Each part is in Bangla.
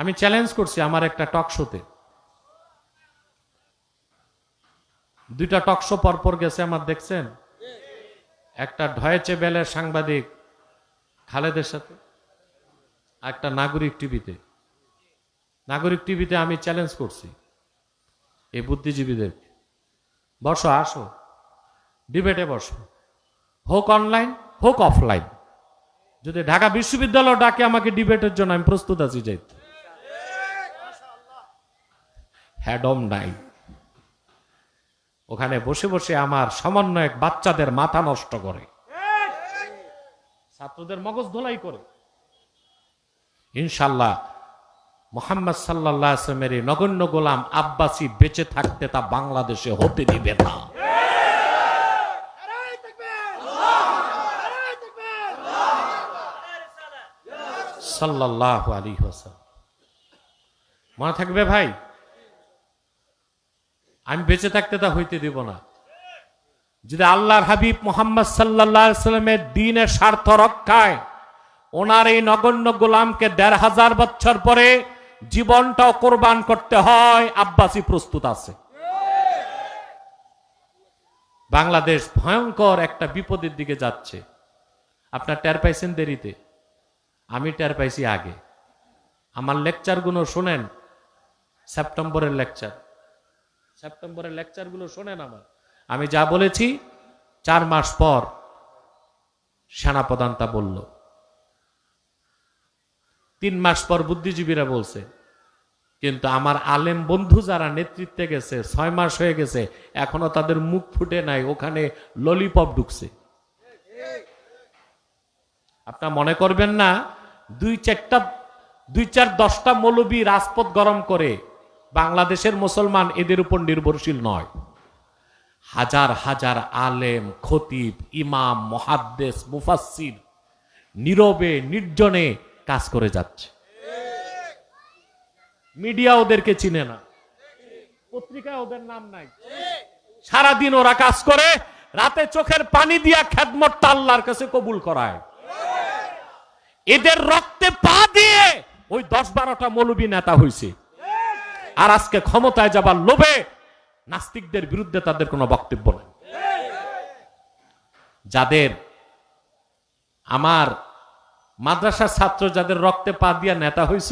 আমি চ্যালেঞ্জ করছি আমার একটা টক শোতে দুইটা টক শো পরপর গেছে আমার, দেখছেন? একটা ঢয়েচে বেলের সাংবাদিক খালেদের সাথে, একটা নাগরিক টিভিতে। নাগরিক টিভিতে আমি চ্যালেঞ্জ করছি এই বুদ্ধিজীবীদেরকে বসো, আসো। ডিবেটে বসো। হোক অনলাইন হোক অফলাইন যদি ঢাকা বিশ্ববিদ্যালয় ডাকে আমাকে ডিবেটের জন্য, আমি প্রস্তুত আছি, যাইতে। হ্যাডম নাই ওখানে বসে বসে আমার সমন্বয়ক বাচ্চাদের মাথা নষ্ট করে। ছাত্রদের মগজ ধোলাই করে। ইনশাল্লাহ মোহাম্মদ সাল্লাহ এই নগণ্য গোলাম আব্বাসী বেঁচে থাকতে তা বাংলাদেশে হতে দিবে না। সাল্লাহ আলী হোসেন মনে থাকবে ভাই? আমি বেঁচে থাকতে তা হইতে দিব না। যদি আল্লাহর হাবিব মোহাম্মদ সাল্লাহ সাল্লামের দিনের স্বার্থ রক্ষায় ওনার এই নগণ্য গোলামকে দেড় হাজার বছর পরে জীবনটাও কোরবান করতে হয়, আব্বাসী প্রস্তুত আছে। বাংলাদেশ ভয়ঙ্কর একটা বিপদের দিকে যাচ্ছে। আপনার টের পাইছেন দেরিতে? আমি টের পাইছি আগে। আমার লেকচারগুলো শোনেন, সেপ্টেম্বরের লেকচার। সেপ্টেম্বরের লেকচারগুলো শোনেন আমার। আমি যা বলেছি, চার মাস পর সেনাপ্রধান তা বলল। তিন মাস পর বুদ্ধিজীবীরা বলছে, কিন্তু আমার আলেম বন্ধু যারা নেতৃত্বে গেছে, ছয় মাস হয়ে গেছে, এখনও তাদের মুখ ফুটে নাই, ওখানে ললিপপ ঢুকছে। আপনার মনে করবেন না, দুই চারটা, দুই চার দশটা মৌলবী রাজপথ গরম করে বাংলাদেশের মুসলমান এদের উপর নির্ভরশীল নয়। হাজার হাজার আলেম, খতিব, ইমাম মহাদ্দেশ মুফাসির নীরবে, নির্জনে কাজ করে যাচ্ছে। মিডিয়া ওদেরকে চিনে না। পত্রিকায় ওদের নাম নাই। সারাদিন ওরা কাজ করে, রাতে চোখের পানি দিয়া খেদমত আল্লাহর কাছে কবুল করায়। এদের রক্তে পা দিয়ে ওই দশ বারোটা মৌলবী নেতা হয়েছে আর আজকে ক্ষমতায় যাবার লোভে নাস্তিকদের বিরুদ্ধে তাদের কোনো বক্তব্য নেই। যাদের আমার মাদ্রাসার ছাত্র যাদের রক্তে পা দিয়া নেতা হইছ,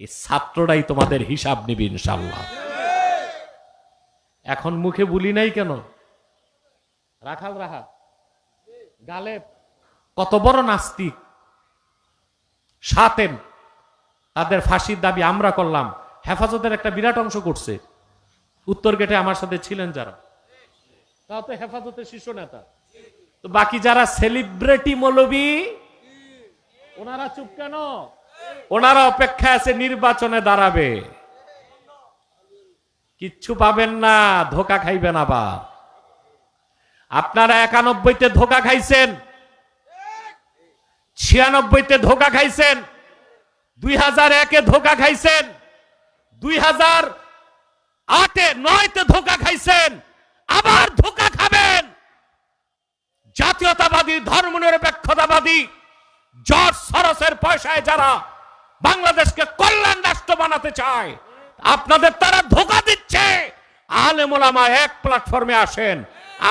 এই ছাত্ররাই তোমাদের হিসাব নিবি ইনশাল্লাহ এখন মুখে বলি নাই কেন? রাখাল রাহা গালে কত বড় নাস্তিক। সাতেন, তাদের ফাঁসির দাবি আমরা করলাম। হেফাজতের একটা বিরাট অংশ করছে। উত্তর গেটে আমার সাথে ছিলেন যারা। তাও তো হেফাজতের শীর্ষ নেতা। তো বাকি যারা সেলিব্রিটি মৌলবী, ওনারা চুপ কেন? ওনারা অপেক্ষা আছে, নির্বাচনে দাঁড়াবে। কিচ্ছু পাবেন না, ধোকা খাইবেন আবার। আপনারা একানব্বইতে ধোকা খাইছেন। ছিয়ানব্বইতে ধোকা খাইছেন। দুই হাজার একে ধোকা খাইছেন। দুই হাজার আটে নয়তে ধোকা খাইছেন, আবার ধোকা খাবেন। জাতীয়তাবাদী, ধর্মনিরপেক্ষতাবাদী, জর্জ সরসের পয়সায় যারা বাংলাদেশকে কল্যাণ রাষ্ট্র বানাতে চায়, আপনাদের তারা ধোকা দিচ্ছে। আলেমোলামা এক প্ল্যাটফর্মে আসেন,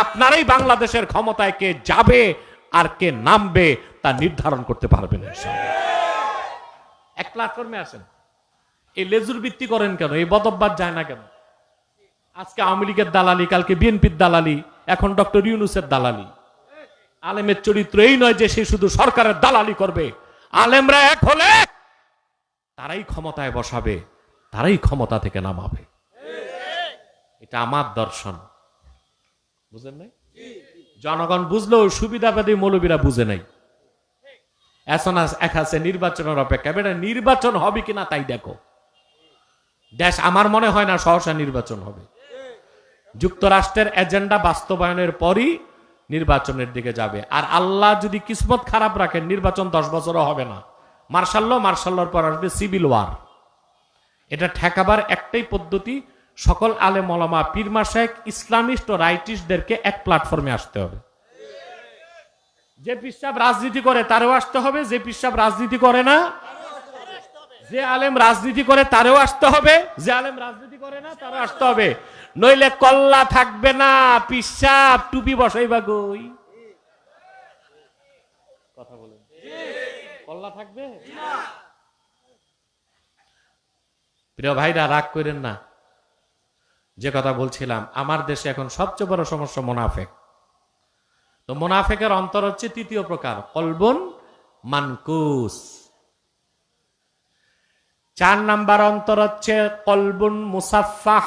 আপনারাই বাংলাদেশের ক্ষমতায় কে যাবে আর কে নামবে তা নির্ধারণ করতে পারবেন। এক প্ল্যাটফর্মে আসেন। এই লেজুর ভিত্তি করেন কেন? এই বদব্বাদ যায় না কেন? আজকে আওয়ামী লীগের দালালি, কালকে বিএনপির দালালি, এখন ডক্টর ইউনুসের দালালি। আলেমের চরিত্র এই নয় যে সে শুধু সরকারের দালালি করবে। আলেমরা এক হলে তারাই ক্ষমতায় বসাবে, তারাই ক্ষমতা থেকে নামাবে। এটা আমার দর্শন। বুঝেন নাই? জনগণ বুঝলেও সুবিধাবাদী মৌলবীরা বুঝে নাই। এখন এক আছে নির্বাচনের অপেক্ষা। এবারে নির্বাচন হবে কিনা তাই দেখো। দেশ আমার মনে হয় না সহসা নির্বাচন হবে। যুক্তরাষ্ট্রের এজেন্ডা বাস্তবায়নের পরই নির্বাচনের দিকে যাবে। আর আল্লাহ যদি কিসমত খারাপ রাখেন নির্বাচন দশ বছরও হবে না। মার্শাল্ল মার্শাল্লর পর আসবে সিভিল ওয়ার। এটা ঠেকাবার একটাই পদ্ধতি, সকল আলে মলামা পীরমা শেখ ইসলামিস্ট ও রাইটিস্টদেরকে এক প্ল্যাটফর্মে আসতে হবে। যে পিসাব রাজনীতি করে, তারও আসতে হবে, যে পিসাব রাজনীতি করে না যে আলেম রাজনীতি করে তারও আসতে হবে, যে আলেম রাজনীতি করে না, তারও আসতে হবে। নইলে কল্লা থাকবে না, পিসাব টুপি বসাইবা গই কথা বলেন। কল্লা থাকবে? প্রিয় ভাইরা, রাগ করেন না। যে কথা বলছিলাম, আমার দেশে এখন সবচেয়ে বড় সমস্যা মোনাফেক। তো মোনাফেকের অন্তর হচ্ছে তৃতীয় প্রকার, কলবন, মানকুস। চার নাম্বার অন্তর হচ্ছে কলবুন মুসাফাহ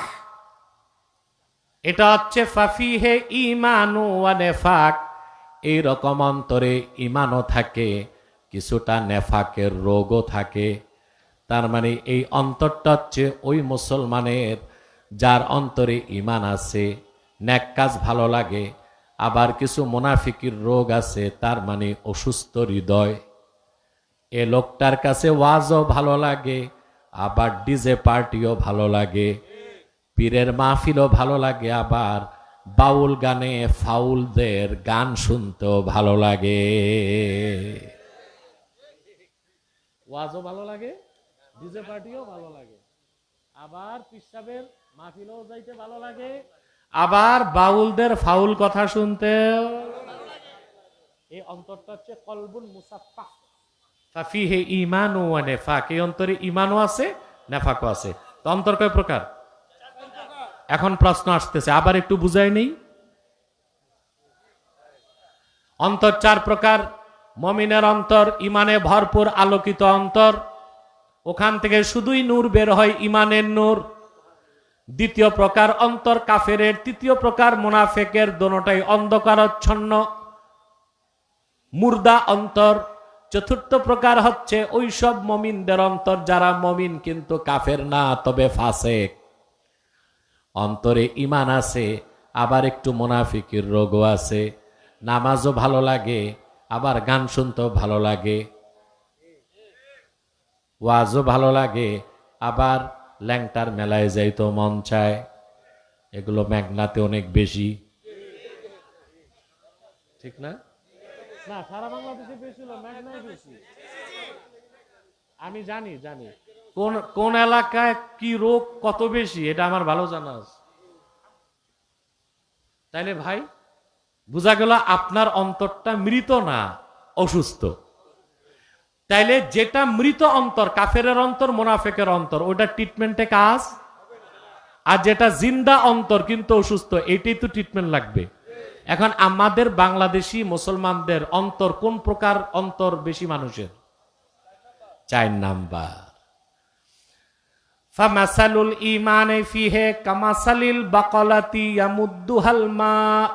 এটা হচ্ছে ফাফিহে ইমানু নেফাক। এইরকম অন্তরে ইমানও থাকে, কিছুটা নেফাকের রোগও থাকে। তার মানে এই অন্তরটা হচ্ছে ওই মুসলমানের যার অন্তরে ইমান আছে ন্যাক কাজ ভালো লাগে, আবার কিছু মোনাফিকির রোগ আছে, তার মানে অসুস্থ হৃদয়। এ লোকটার কাছে ওয়াজও ভালো লাগে আবার ডিজে পার্টিও ভালো লাগে, পীরের মাহফিলও ভালো লাগে, আবার বাউল গানে ফাউলদের গান শুনতেও ভালো লাগে। ওয়াজও ভালো লাগে, ডিজে পার্টিও ভালো লাগে, আবার পিসাবের মাহফিলও যাইতে ভালো লাগে, আবার বাউলদের ফাউল কথা শুনতেও এই অন্তরটা হচ্ছে কলবুল মুসাফা ফাফিহে ইমান ও নেফাক। এই অন্তরে ইমানও আছে, নেফাকও আছে। তো অন্তর কয় প্রকার? এখন প্রশ্ন আসতেছে, আবার একটু বুঝাই নেই। অন্তর চার প্রকার, মমিনের অন্তর ইমানে ভরপুর আলোকিত অন্তর। ওখান থেকে শুধুই নূর বের হয় ইমানের নূর। দ্বিতীয় প্রকার, অন্তর কাফেরের। তৃতীয় প্রকার, মোনাফেকের। দোনোটাই অন্ধকারচ্ছন্ন, মুর্দা অন্তর। চতুর্থ প্রকার হচ্ছে ওইসব মমিনদের অন্তর, যারা মমিন কিন্তু কাফের না, তবে ফাসেক। অন্তরে ইমান আছে, আবার একটু মোনাফিকের রোগও আছে। নামাজও ভালো লাগে, আবার গান শুনতেও ভালো লাগে। ওয়াজও ভালো লাগে, আবার ল্যাংটার মেলায় যাইতো মন চায়। এগুলো মেঘনাতে অনেক বেশি। ঠিক না? না, সারা বাংলাদেশে বেশি হলো মেঘনায় বেশি। আমি জানি জানি। কোন কোন এলাকায় কি রোগ কত বেশি, এটা আমার ভালো জানা আছে। তাইলে ভাই, বোঝা গেল আপনার অন্তরটা মৃত না অসুস্থ। তাইলে যেটা মৃত অন্তর কাফের অন্তর, মোনাফেকের অন্তর, ওটা ট্রিটমেন্টে কাজ? আর যেটা জিন্দা অন্তর কিন্তু অসুস্থ, এটাই তো ট্রিটমেন্ট লাগবে। এখন আমাদের বাংলাদেশি মুসলমানদের অন্তর কোন প্রকার অন্তর বেশি মানুষের? চার নাম্বার। কামাসালিল বাকলাতি ইয়ামুদ্দুহাল মা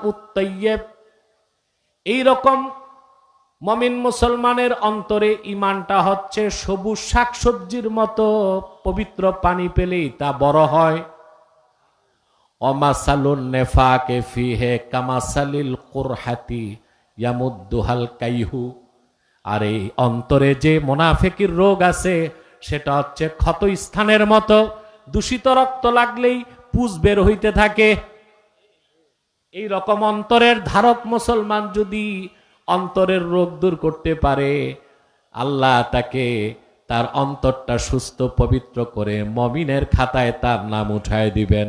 এই রকম মমিন মুসলমানের অন্তরে ইমানটা হচ্ছে সবুজ মতো পবিত্র পানি পেলেই তা বড় হয়। অমাসালুন নেফাকে ফিহে কামাসালিল কুরহাতি ইয়ামুদ্দুহাল কাইহু। আর এই অন্তরে যে মোনাফেকির রোগ আছে, সেটা হচ্ছে ক্ষত স্থানের মতো। দূষিত রক্ত লাগলেই পুজ বের হইতে থাকে। এই রকম অন্তরের ধারক মুসলমান যদি অন্তরের রোগ দূর করতে পারে, আল্লাহ তাকে তার অন্তরটা সুস্থ পবিত্র করে মমিনের খাতায় তার নাম উঠায় দিবেন।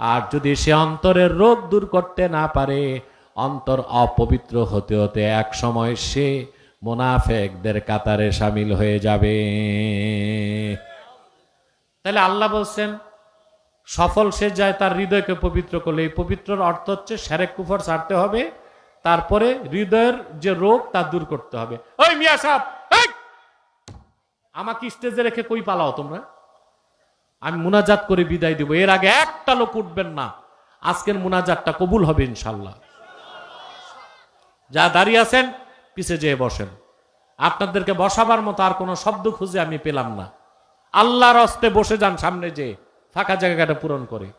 আর যদি সে অন্তরের রোগ দূর করতে না পারে, অন্তর অপবিত্র হতে হতে এক সময় সে মোনাফেকদের কাতারে সামিল হয়ে যাবে। তাহলে আল্লাহ বলছেন, সফল সে যায় তার হৃদয়কে পবিত্র করলে। এই পবিত্রর অর্থ হচ্ছে সেরেক কুফর ছাড়তে হবে, তারপরে হৃদয়ের যে রোগ তা দূর করতে হবে। আমাকে স্টেজে রেখে কই পালাও তোমরা? আমি মুনাজাত করে বিদায় দিব। এর আগে একটা লোক উঠবেন না। আজকের মুনাজাতটা কবুল হবে ইনশাল্লাহ। যা দাঁড়িয়ে আছেন, পিছে যেয়ে বসেন। আপনাদেরকে বসাবার মতো আর কোনো শব্দ খুঁজে আমি পেলাম না। আল্লাহর হস্তে বসে যান সামনে যে ফাঁকা জায়গাটা পূরণ করে।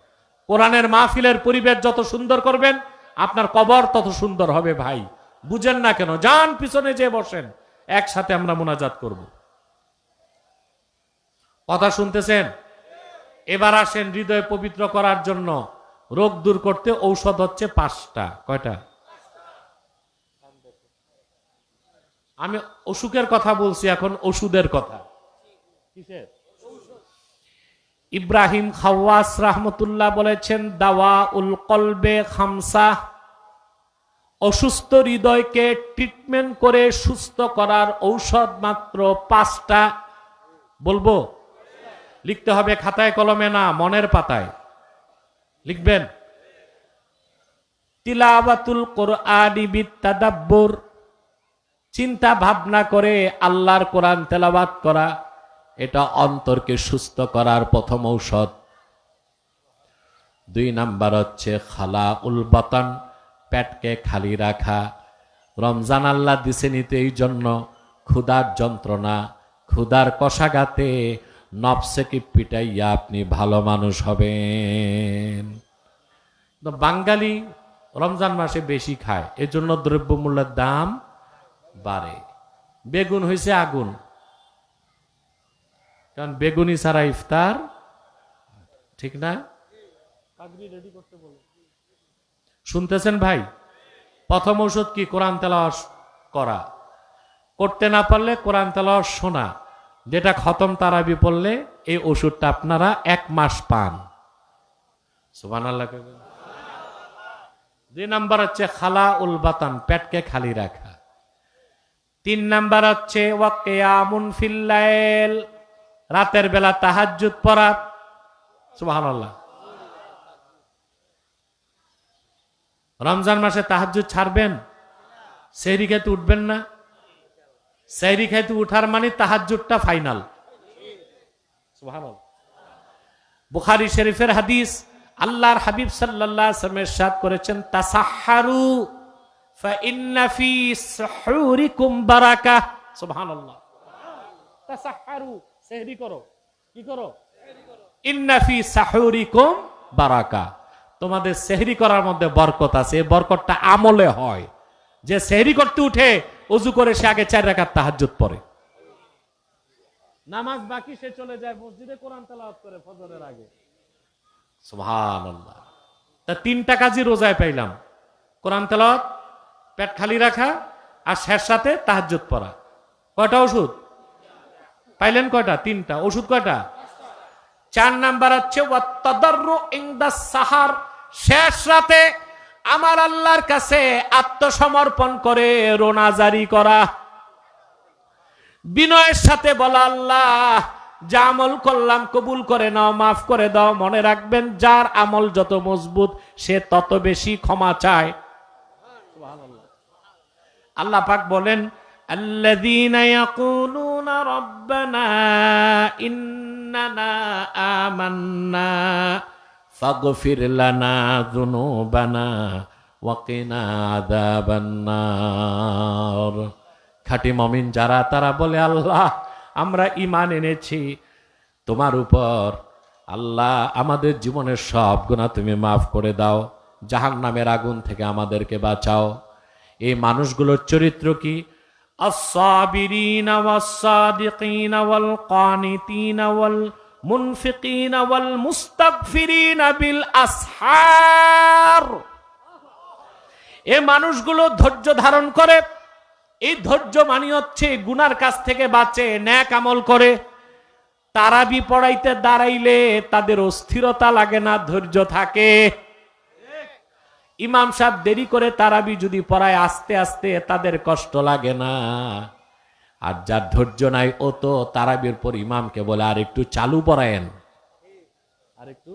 কোরআনের মাহফিলের পরিবেশ যত সুন্দর করবেন, আপনার কবর তত সুন্দর হবে ভাই। বুঝেন না কেন, যান, পিছনে যে বসেন। একসাথে আমরা মোনাজাত করব। কথা শুনতেছেন? এবার আসেন হৃদয় পবিত্র করার জন্য। রোগ দূর করতে ঔষধ হচ্ছে পাঁচটা। কয়টা? আমি অসুখের কথা বলছি এখন, ওষুধের কথা। ইব্রাহিম খাওয়াস রাহমতুল্লাহ বলেছেন দাওয়া উল কলবে খামসা অসুস্থ হৃদয়কে ট্রিটমেন্ট করে সুস্থ করার ঔষধ মাত্র পাঁচটা। বলব? লিখতে হবে খাতায় কলমে না, মনের পাতায়। লিখবেন? তিলাওয়াতুল কোরআনি বিত্তাদাব্বুর। চিন্তা ভাবনা করে আল্লাহর কোরআন তেলাওয়াত করা, এটা অন্তরকে সুস্থ করার প্রথম ঔষধ। দুই নাম্বার হচ্ছে খালা উল বাতান, পেটকে খালি রাখা। রমজান আল্লাহ দিছে নিতে এই জন্য। ক্ষুধার যন্ত্রণা, ক্ষুধার কষাঘাতে নবসেকে পিটাইয়া আপনি ভালো মানুষ হবেন। বাঙালি রমজান মাসে বেশি খায়, এজন্য দ্রব্যমূল্যের দাম বাড়ে। বেগুন হয়েছে আগুন। কারণ বেগুনি ছাড়া ইফতার ঠিক না? শুনতেছেন ভাই? প্রথম ঔষধ কি কোরআন তেলাওয়াত করা? করতে না পারলে কোরআন তেলাওয়াত শোনা। যেটা খতম তারাবি পড়লে এই ওষুধটা আপনারা এক মাস পান। দুই নাম্বার হচ্ছে খালা উল বাতান, পেটকে খালি রাখা। তিন নাম্বার হচ্ছে রাতের বেলা তাহাজ্জুদ পড়া। সুবহানাল্লাহ। রমজান মাসে তাহাজ্জুদ ছাড়বেন? সেহরি খাইতে উঠবেন না। সেহরি খাইতে উঠার মানে তাহাজ্জুদটা ফাইনাল। বুখারি শরীফের হাদিস, আল্লাহর হাবিব আলাইহি ওয়াসাল্লাম করেছেন, তাসাহহারু ফাইন্না ফি সুহুরিকুম বারাকাহ সুবহানাল্লাহ। তাসাহহারু, সেহরি করো। কি করো? ইন্না ফি বারাকা। তোমাদের সেহরি করার মধ্যে বরকত আছে বরকতটা আমলে হয়। যে সেহরি করতে উঠে অজু করে সে আগে চার রাকাত তাহাজ্জুদ পড়ে। নামাজ বাকি সে চলে যায় মসজিদে কোরআন তেলাওয়াত করে ফজরের আগে। সুবহানাল্লাহ। তা তিনটা কাজই রোজায় পাইলাম। কোরআন তেলাওয়াত পেট খালি রাখা আর শেষ সাথে তাহাজ্জুদ পড়া। কয়টা ওষুধ? পাইলেন কয়টা? তিনটা। ওষুধ কয়টা? চার নাম্বার হচ্ছে শেষ রাতে আমার আল্লাহর কাছে আত্মসমর্পণ করে রোনাজারি করা বিনয়ের সাথে বলা আল্লাহ যা আমল করলাম কবুল করে নাও মাফ করে দাও মনে রাখবেন যার আমল যত মজবুত সে তত বেশি ক্ষমা চায় আল্লাহ পাক বলেন الذين يقولون ربنا إننا آمنا فاغفر لنا ذنوبنا وقنا عذاب النار খাঁটি মমিন যারা তারা বলে আল্লাহ আমরা ইমান এনেছি তোমার উপর আল্লাহ আমাদের জীবনের সব গুণা তুমি মাফ করে দাও জাহান নামের আগুন থেকে আমাদেরকে বাঁচাও এই মানুষগুলোর চরিত্র কি الصابرين والصادقين والقانتين মুনফিকিনা ওয়াল মুস্তাগফিরিনা বিল আসহার। এ মানুষগুলো ধৈর্য ধারণ করে। এই ধৈর্য মানি হচ্ছে গুনার কাছ থেকে বাঁচে, ন্যাক আমল করে। তারাবি পড়াইতে দাঁড়াইলে তাদের অস্থিরতা লাগে না, ধৈর্য থাকে। ইমাম সাহেব দেরি করে তারাবি যদি পড়ায় আস্তে আস্তে তাদের কষ্ট লাগে না। আর যার ধৈর্য নাই ও তো তারাবির পর ইমামকে বলে আর একটু চালু পড়ায়েন আর একটু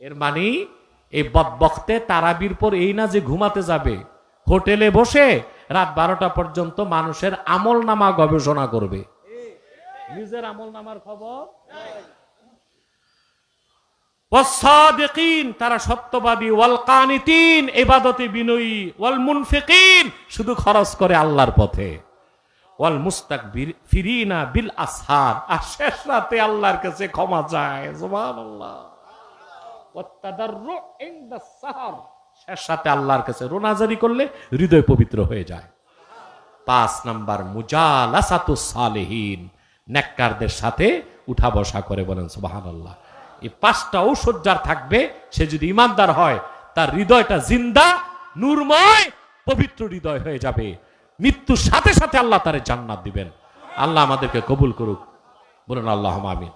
এর মানে এই বকতে তারাবির পর এই না যে ঘুমাতে যাবে হোটেলে বসে রাত বারোটা পর্যন্ত মানুষের আমল নামা গবেষণা করবে। নিজের আমল নামার খবর? তারা সত্যবাদী ওয়াল কানিতিন এবাদতে বিনয়ী ওয়াল মুনফিকিন শুধু খরচ করে আল্লাহর পথে। ওয়াল মুস্তাক ফিরিনা বিল আসহার। আর শেষ রাতে আল্লাহর কাছে ক্ষমা চায়। ইনদা সাহার। শেষ রাতে আল্লাহর কাছে রোনাজারি করলে হৃদয় পবিত্র হয়ে যায়। পাঁচ নাম্বার, মুজালাসাতু সালেহীন। নেককারদের সাথে উঠা বসা করে বলেন, সুবহানাল্লাহ। এই পাঁচটা ঔষধ যার থাকবে, সে যদি ইমানদার হয়, তার হৃদয়টা জিন্দা, নূরময়, পবিত্র হৃদয় হয়ে যাবে। মৃত্যুর সাথে সাথে আল্লাহ তারে জান্নাত দিবেন। আল্লাহ আমাদেরকে কবুল করুক। বলুন আল্লাহ আমিন।